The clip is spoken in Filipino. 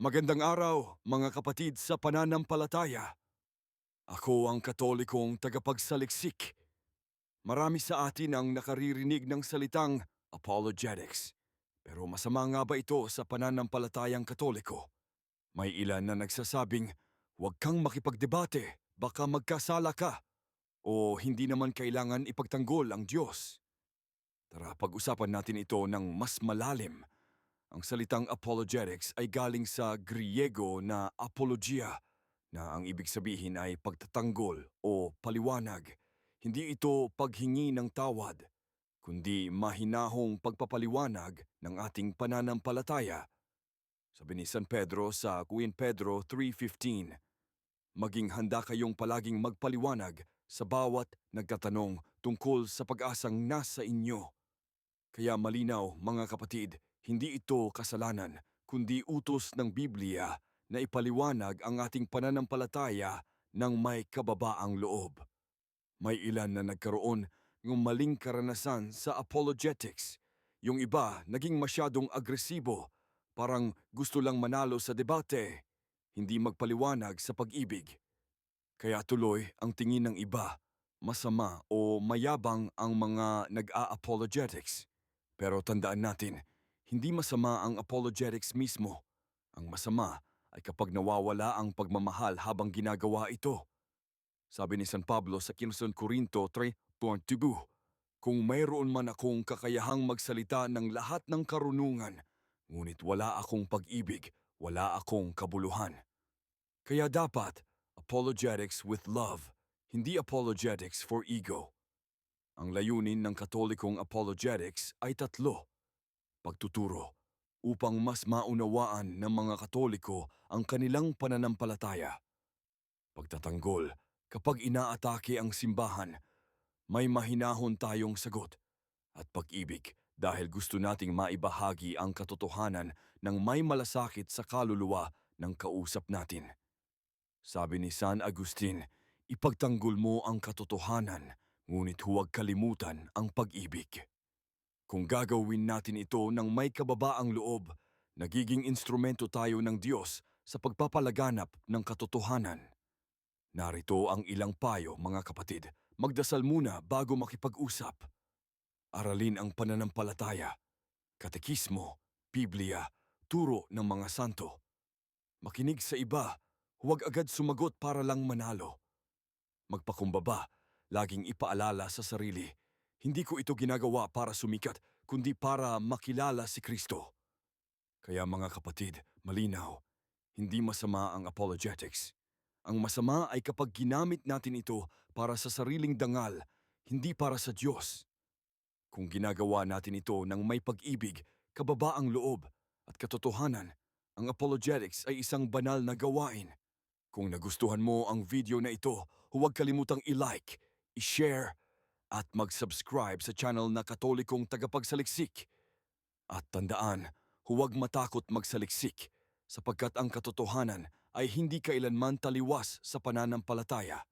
Magandang araw, mga kapatid sa pananampalataya. Ako ang katolikong tagapagsaliksik. Marami sa atin ang nakaririnig ng salitang apologetics. Pero masama nga ba ito sa pananampalatayang katoliko? May ilan na nagsasabing, huwag kang makipagdebate, baka magkasala ka. O hindi naman kailangan ipagtanggol ang Diyos. Tara, pag-usapan natin ito ng mas malalim. Ang salitang apologetics ay galing sa Griego na apologia, na ang ibig sabihin ay pagtatanggol o paliwanag. Hindi ito paghingi ng tawad, kundi mahinahong pagpapaliwanag ng ating pananampalataya. Sabi ni San Pedro sa 1 Pedro 3.15, Maging handa kayong palaging magpaliwanag sa bawat nagtatanong tungkol sa pag-asang nasa inyo. Kaya malinaw, mga kapatid, hindi ito kasalanan, kundi utos ng Biblia na ipaliwanag ang ating pananampalataya ng may kababaang loob. May ilan na nagkaroon ng maling karanasan sa apologetics. Yung iba naging masyadong agresibo, parang gusto lang manalo sa debate, hindi magpaliwanag sa pag-ibig. Kaya tuloy ang tingin ng iba, masama o mayabang ang mga nag-a-apologetics. Pero tandaan natin, hindi masama ang apologetics mismo. Ang masama ay kapag nawawala ang pagmamahal habang ginagawa ito. Sabi ni San Pablo sa Kinson Corinto 3.2, Kung mayroon man akong kakayahang magsalita ng lahat ng karunungan, ngunit wala akong pag-ibig, wala akong kabuluhan. Kaya dapat, apologetics with love, hindi apologetics for ego. Ang layunin ng katolikong apologetics ay tatlo. Pagtuturo, upang mas maunawaan ng mga katoliko ang kanilang pananampalataya. Pagtatanggol, kapag inaatake ang simbahan, may mahinahon tayong sagot. At pag-ibig, dahil gusto nating maibahagi ang katotohanan ng may malasakit sa kaluluwa ng kausap natin. Sabi ni San Agustin, ipagtanggol mo ang katotohanan, ngunit huwag kalimutan ang pag-ibig. Kung gagawin natin ito ng may kababaang loob, nagiging instrumento tayo ng Diyos sa pagpapalaganap ng katotohanan. Narito ang ilang payo, mga kapatid. Magdasal muna bago makipag-usap. Aralin ang pananampalataya, katekismo, Biblia, turo ng mga santo. Makinig sa iba, huwag agad sumagot para lang manalo. Magpakumbaba, laging ipaalala sa sarili, hindi ko ito ginagawa para sumikat, kundi para makilala si Kristo. Kaya mga kapatid, malinaw, hindi masama ang apologetics. Ang masama ay kapag ginamit natin ito para sa sariling dangal, hindi para sa Diyos. Kung ginagawa natin ito ng may pag-ibig, kababaang loob at katotohanan, ang apologetics ay isang banal na gawain. Kung nagustuhan mo ang video na ito, huwag kalimutang i-like, i-share, at mag-subscribe sa channel na Katolikong Tagapagsaliksik. At tandaan, huwag matakot magsaliksik sapagkat ang katotohanan ay hindi kailanman taliwas sa pananampalataya.